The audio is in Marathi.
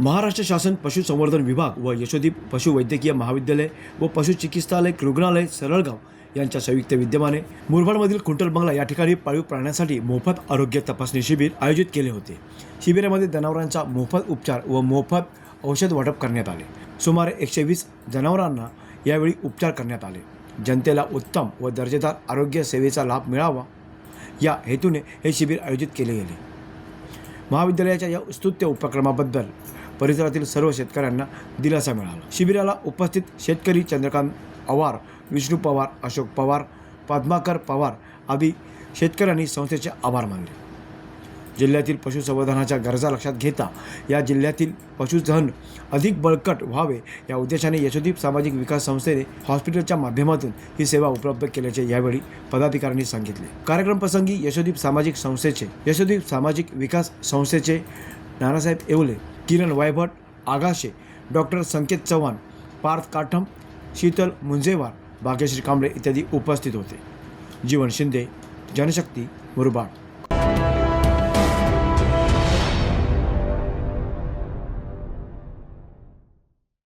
महाराष्ट्र शासन पशुसंवर्धन विभाग व यशोदीप पशुवैद्यकीय महाविद्यालय व पशुचिकित्सालय रुग्णालय सरळगाव यांच्या संयुक्त विद्यमाने मुरबाडमधील खुंटल बंगला या ठिकाणी पाळीव प्राण्यांसाठी मोफत आरोग्य तपासणी शिबिर आयोजित केले होते. शिबिरामध्ये जनावरांचा मोफत उपचार व मोफत औषध वाटप करण्यात आले. सुमारे एकशे वीस जनावरांना यावेळी उपचार करण्यात आले. जनतेला उत्तम व दर्जेदार आरोग्य सेवेचा लाभ मिळावा या हेतूने हे शिबिर आयोजित केले गेले. महाविद्यालयाच्या या स्तुत्य उपक्रमाबद्दल परिसरातील सर्व शेतकऱ्यांना दिलासा मिळाला. शिबिराला उपस्थित शेतकरी चंद्रकांत आवार विष्णू पवार अशोक पवार पद्माकर पवार आदी शेतकऱ्यांनी संस्थेचे आभार मानले. जिल्ह्यातील पशुसंवर्धनाच्या गरजा लक्षात घेता या जिल्ह्यातील पशुधन अधिक बळकट व्हावे या उद्देशाने यशोदीप सामाजिक विकास संस्थेने हॉस्पिटलच्या माध्यमातून ही सेवा उपलब्ध केल्याचे यावेळी पदाधिकाऱ्यांनी सांगितले. कार्यक्रम प्रसंगी यशोदीप सामाजिक संस्थेचे यशोदीप सामाजिक विकास संस्थेचे नानासाहेब येवले किरण वायभट आगाशे डॉक्टर संकेत चव्हाण पार्थ काठम शीतल मुंजेवार भाग्यश्री कांबळे इत्यादी उपस्थित होते. जीवन शिंदे जनशक्ती मुरबाड.